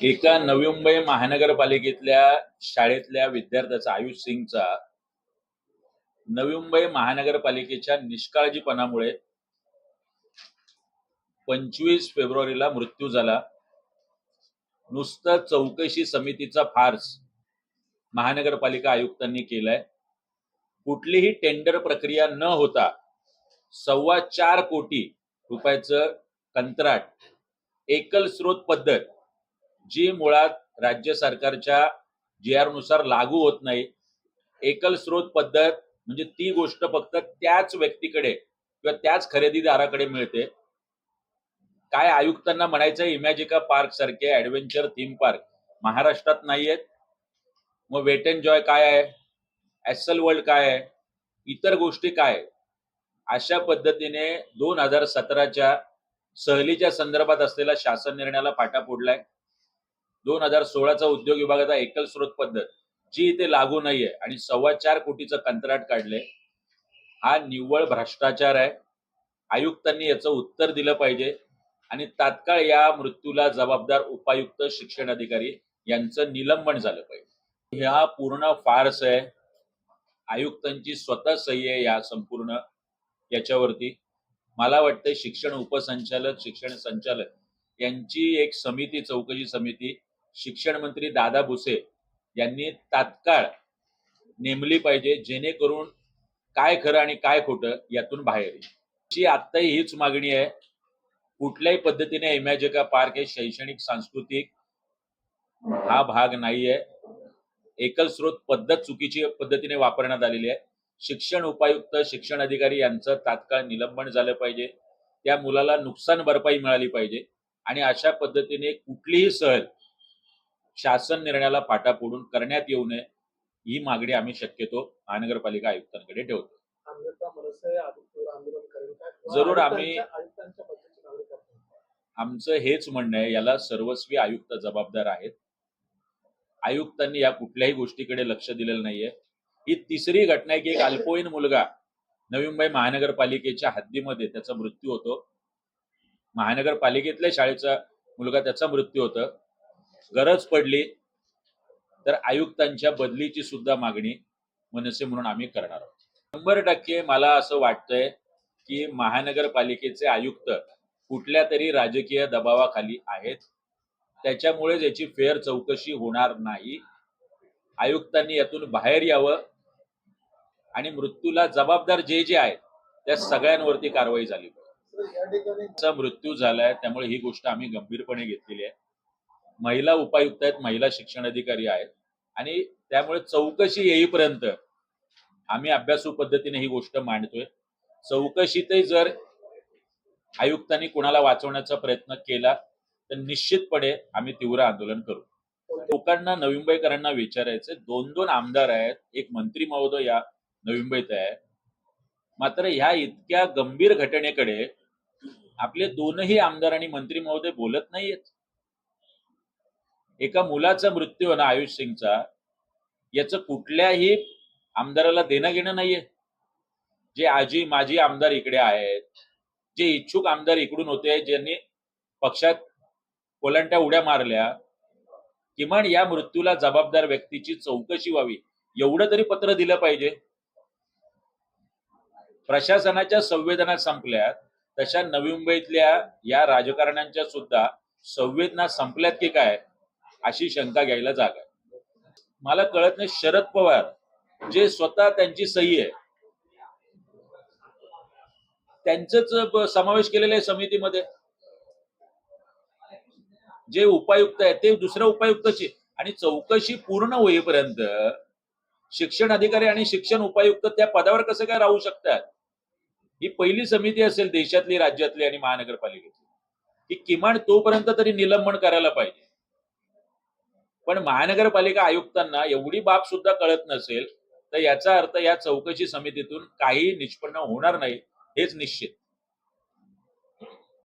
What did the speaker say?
एका नवी मुंबई महानगरपालिकेतल्या शाळेतल्या विद्यार्थ्याचा आयुष सिंगचा नवी मुंबई महानगरपालिकेच्या निष्काळजीपणामुळे पंचवीस फेब्रुवारीला मृत्यू झाला. नुसतं चौकशी समितीचा फार्स महानगरपालिका आयुक्तांनी केलाय. कुठलीही टेंडर प्रक्रिया न होता सव्वा चार कोटी रुपयाचं कंत्राट एकल स्रोत पद्धत जी मुळात राज्य सरकारच्या जी आरनुसार लागू होत नाही. एकल स्रोत पद्धत म्हणजे ती गोष्ट फक्त त्याच व्यक्तीकडे किंवा त्याच खरेदीदाराकडे मिळते. काय आयुक्तांना म्हणायचं इमॅजिका पार्क सारखे ऍडव्हेंचर थीम पार्क महाराष्ट्रात नाहीयेत. मग वेट अँड जॉय काय आहे? ऍसल वर्ल्ड काय आहे? इतर गोष्टी काय? अशा पद्धतीने दोन हजार सतराच्या सहलीच्या संदर्भात असलेला शासन निर्णयाला फाटा फोडलाय. दोन हजार सोळाचा उद्योग विभागाचा एकल स्रोत पद्धत जी इथे लागू नाहीये आणि सव्वा चार कोटीचं कंत्राट काढलंय हा निव्वळ भ्रष्टाचार आहे. आयुक्तांनी याचं उत्तर दिलं पाहिजे आणि तात्काळ या मृत्यूला जबाबदार उपायुक्त शिक्षण अधिकारी यांचं निलंबन झालं पाहिजे. ह्या पूर्ण फार्स आहे. आयुक्तांची स्वतः सही आहे या संपूर्ण याच्यावरती. मला वाटतं शिक्षण उपसंचालक शिक्षण संचालक यांची एक समिती चौकशी समिती शिक्षण मंत्री दादा भुसे यांनी तात्काळ नेमली पाहिजे जेणेकरून काय खरं आणि काय खोटं यातून बाहेर येईल. ची आत्ताही हीच मागणी आहे. कुठल्याही पद्धतीने इमॅजिका पार्क हे शैक्षणिक सांस्कृतिक हा भाग नाहीये. एकल स्रोत पद्धत चुकीची पद्धतीने वापरण्यात आलेली आहे. शिक्षण उपायुक्त शिक्षण अधिकारी यांचं तात्काळ निलंबन झालं पाहिजे. त्या मुलाला नुकसान भरपाई मिळाली पाहिजे. आणि अशा पद्धतीने कुठलीही सहल शासन निर्णयाला फाटा फोडून करण्यात येऊ नये ही मागणी आम्ही शक्यतो महानगरपालिका आयुक्तांकडे ठेवतो. जरूर आम्ही- आमचं हेच म्हणणं आहे याला सर्वस्वी आयुक्त जबाबदार आहेत. आयुक्तांनी या कुठल्याही गोष्टीकडे लक्ष दिलेलं नाहीये. ही तिसरी घटना आहे की एक अल्पवयीन मुलगा नवी मुंबई महानगरपालिकेच्या हद्दीमध्ये त्याचा मृत्यू होतो. महानगरपालिकेतल्या शाळेचा मुलगा त्याचा मृत्यू होतो. गरज पडली तर आयुक्तांच्या बदलीची सुद्धा मागणी मनसे म्हणून आम्ही करणार आहोत. शंभर टक्के मला असं वाटतंय की महानगरपालिकेचे आयुक्त कुठल्या तरी राजकीय दबावाखाली आहेत. त्याच्यामुळे याची फेर चौकशी होणार नाही. आयुक्तांनी यातून बाहेर यावं. आणि मृत्यूला जबाबदार जे जे आहेत त्या सगळ्यांवरती कारवाई झाली पाहिजे. मृत्यू झालाय त्यामुळे ही गोष्ट आम्ही गंभीरपणे घेतलेली आहे. महिला उपायुक्त आहेत महिला शिक्षण अधिकारी आहेत. आणि त्यामुळे चौकशी येईपर्यंत आम्ही अभ्यासू पद्धतीने ही गोष्ट मांडतोय. चौकशीतही जर आयुक्तांनी कुणाला वाचवण्याचा प्रयत्न केला तर निश्चितपणे आम्ही तीव्र आंदोलन करू. लोकांना नवी मुंबईकरांना विचारायचं दोन दोन आमदार आहेत एक मंत्री महोदय या नवी मुंबईत आहे. मात्र ह्या इतक्या गंभीर घटनेकडे आपले दोनही आमदार आणि मंत्री महोदय बोलत नाहीयेत. एका मुलाचा मृत्यू होणं आयुष सिंगचा याचं कुठल्याही आमदाराला देणं घेणं नाहीये. जे आजी माजी आमदार इकडे आहेत जे इच्छुक आमदार इकडून होते ज्यांनी पक्षात कोलांट्या उड्या मारल्या किमान या मृत्यूला जबाबदार व्यक्तीची चौकशी व्हावी एवढं तरी पत्र दिलं पाहिजे. प्रशासनाच्या संवेदना संपल्यात तशा नवी मुंबईतल्या या राजकारण्यांच्या सुद्धा संवेदना संपल्यात की काय अशी शंका घ्यायला जागा आहे. मला कळत नाही शरद पवार जे स्वतः त्यांची सही आहे त्यांचंच समावेश केलेला आहे समितीमध्ये. जे उपायुक्त आहेत ते दुसऱ्या उपायुक्ताची. आणि चौकशी पूर्ण होईपर्यंत शिक्षण अधिकारी आणि शिक्षण उपायुक्त त्या पदावर कसं काय राहू शकतात? ही पहिली समिती असेल देशातली राज्यातली आणि महानगरपालिकेची की किमान तोपर्यंत तरी निलंबन करायला पाहिजे. पण महानगरपालिका आयुक्तांना एवढी बाब सुद्धा कळत नसेल तर याचा अर्थ या चौकशी समितीतून काही निष्पन्न होणार नाही हेच निश्चित.